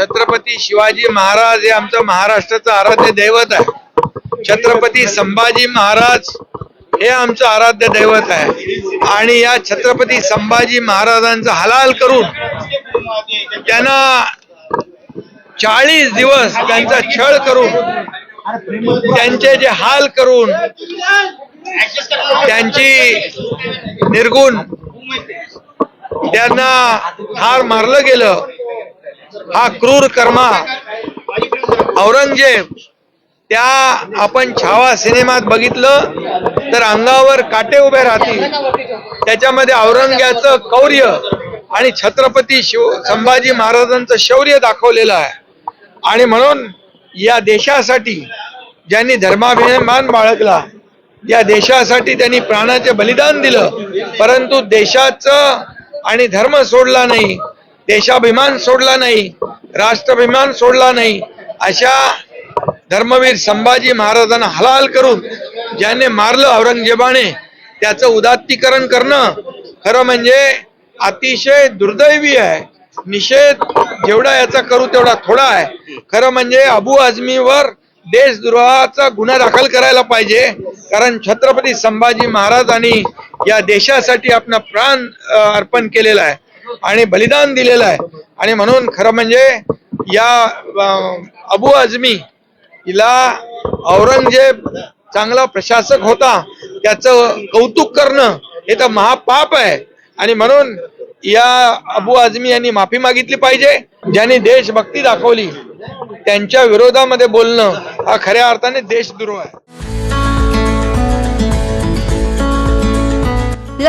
छत्रपती शिवाजी महाराज हे आमचं महाराष्ट्राचं आराध्य दैवत आहे. छत्रपती संभाजी महाराज हे आमचं आराध्य दैवत आहे. आणि या छत्रपती संभाजी महाराजांचा हलाल करून त्यांना चाळीस दिवस त्यांचा छळ करून त्यांचे जे हाल करून त्यांची निर्गुण त्यांना हार मारलं गेलं. हा क्रूर कर्मा. औरंगजेब त्या आपण छावा सिनेमात बघितलं तर अंगावर काटे उभे राहतील. त्याच्यामध्ये औरंग्याचं कौर्य आणि छत्रपती शिव संभाजी महाराजांचं शौर्य दाखवलेलं आहे. आणि म्हणून या देशासाठी ज्यांनी धर्माभिमान बाळगला या देशासाठी त्यांनी प्राणाचे बलिदान दिलं. परंतु देशाचं आणि धर्म सोडला नाही. देशाभिमान सोडला नाही राष्ट्राभिमान सोडला नाही अशा धर्मवीर संभाजी महाराजांना हलाल करून ज्याने मारलं औरंगजेबाने त्याचं उदात्तीकरण करणं खरं म्हणजे अतिशय दुर्दैवी आहे. निषेध जेवढा याचा करू तेवढा थोडा आहे. खरं म्हणजे अबू आझमीवर देशद्रोहाचा गुन्हा दाखल करायला पाहिजे कारण छत्रपती संभाजी महाराजांनी या देशासाठी आपला प्राण अर्पण केलेला आहे. आणि बलिदान दिलेलं आहे. आणि म्हणून खरं म्हणजे या अबू आझमी हिला औरंगजेब चांगला प्रशासक होता. त्याचं कौतुक करणं हे तर महापाप आहे. आणि म्हणून या अबू आझमी यांनी माफी मागितली पाहिजे. ज्यांनी देशभक्ती दाखवली त्यांच्या विरोधामध्ये बोलणं हा खऱ्या अर्थाने देशद्रोह आहे.